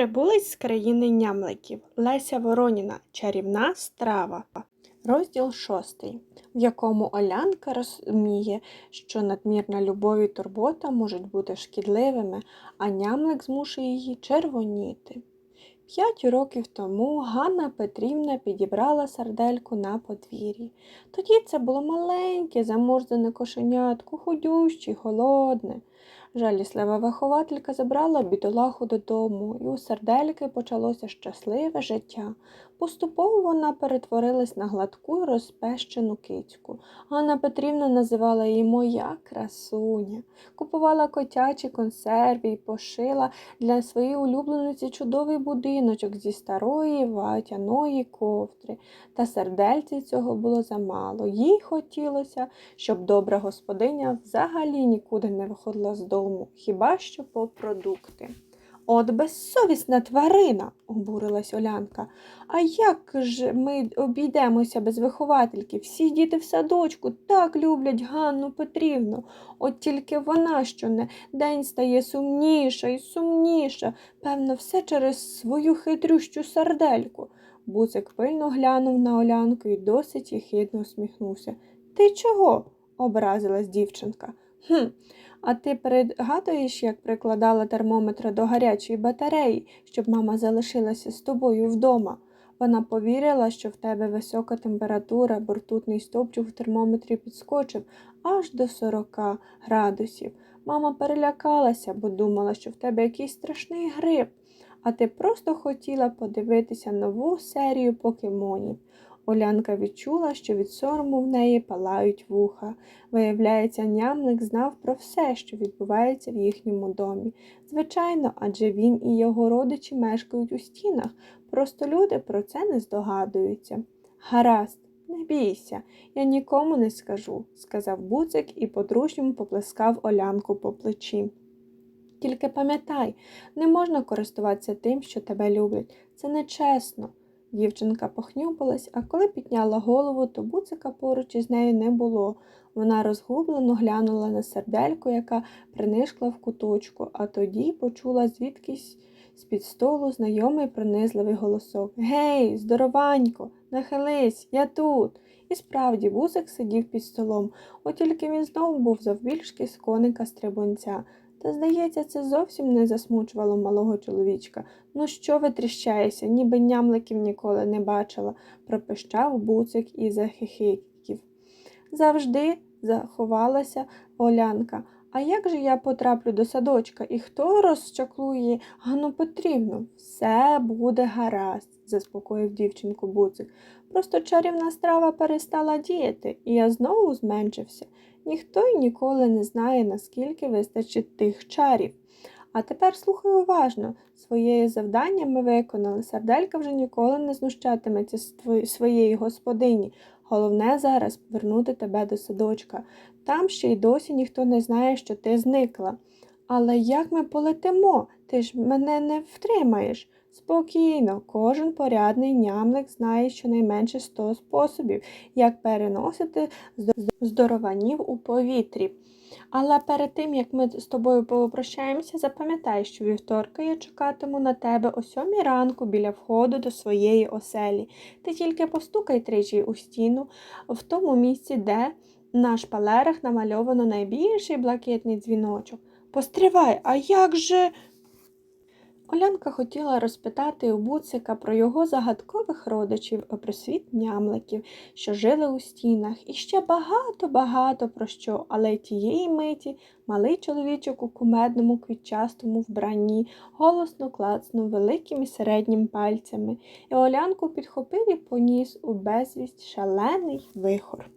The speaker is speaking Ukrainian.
Прибулець з країни нямликів Леся Вороніна Чарівна страва. Розділ шостий, в якому Олянка розуміє, що надмірна любов і турбота можуть бути шкідливими, а нямлик змушує її червоніти. П'ять років тому Ганна Петрівна підібрала сардельку на подвір'ї. Тоді це було маленьке, замурзане кошенятко, худюще, голодне. Жаліслива вихователька забрала бідолаху додому, і у сердельки почалося щасливе життя. Поступово вона перетворилась на гладку розпещену кицьку. Ганна Петрівна називала її моя красуня, купувала котячі консерви і пошила для своєї улюблениці чудовий будиночок зі старої ватяної ковдри. Та сердельці цього було замало. Їй хотілося, щоб добра господиня взагалі нікуди не виходила з дому, хіба що по продукти. От безсовісна тварина, обурилась Олянка. А як ж ми обійдемося без виховательки? Всі діти в садочку так люблять Ганну Петрівну. От тільки вона щоне день стає сумніша і сумніша. Певно, все через свою хитрющу сардельку. Буцик пильно глянув на Олянку і досить єхидно усміхнувся. Ти чого? образилась дівчинка. Хм, а ти пригадуєш, як прикладала термометра до гарячої батареї, щоб мама залишилася з тобою вдома? Вона повірила, що в тебе висока температура, бо ртутний стовпчик в термометрі підскочив аж до 40 градусів. Мама перелякалася, бо думала, що в тебе якийсь страшний грип, а ти просто хотіла подивитися нову серію покемонів. Олянка відчула, що від сорому в неї палають вуха. Виявляється, нямлик знав про все, що відбувається в їхньому домі. Звичайно, адже він і його родичі мешкають у стінах, просто люди про це не здогадуються. Гаразд, не бійся, я нікому не скажу, сказав буцик і по-дружньому поплескав Олянку по плечі. Тільки пам'ятай, не можна користуватися тим, що тебе люблять. Це нечесно. Дівчинка похнюпилась, а коли підняла голову, то буцика поруч із нею не було. Вона розгублено глянула на сердельку, яка принишкла в куточку, а тоді почула звідкись з-під столу знайомий пронизливий голосок Гей, здорованько, нахились, я тут. І справді бузик сидів під столом, от тільки він знову був завбільшки з коника стрибунця. Та, здається, це зовсім не засмучувало малого чоловічка. Ну, що ви тріщаєся, ніби нямликів ніколи не бачила, пропищав буцик і захихиків. Завжди заховалася Олянка. А як же я потраплю до садочка і хто розчаклує Ганну Петрівну? Все буде гаразд, заспокоїв дівчинку буцик. Просто чарівна страва перестала діяти, і я знову зменшився. Ніхто й ніколи не знає, наскільки вистачить тих чарів. А тепер слухай уважно, своє завдання ми виконали. Сарделька вже ніколи не знущатиметься з своєї господині. Головне зараз повернути тебе до садочка. Там ще й досі ніхто не знає, що ти зникла. Але як ми полетимо? Ти ж мене не втримаєш. Спокійно, кожен порядний нямлик знає щонайменше сто способів, як переносити здорованів у повітрі. Але перед тим, як ми з тобою попрощаємося, запам'ятай, що вівторка я чекатиму на тебе о сьомій ранку біля входу до своєї оселі. Ти тільки постукай тричі у стіну в тому місці, де на шпалерах намальовано найбільший блакитний дзвіночок. Постривай, а як же. Олянка хотіла розпитати у буцика про його загадкових родичів, про світ нямликів, що жили у стінах, і ще багато-багато про що, але тієї миті малий чоловічок у кумедному квітчастому вбранні голосно клацнув великим і середнім пальцями, і Олянку підхопив і поніс у безвість шалений вихор.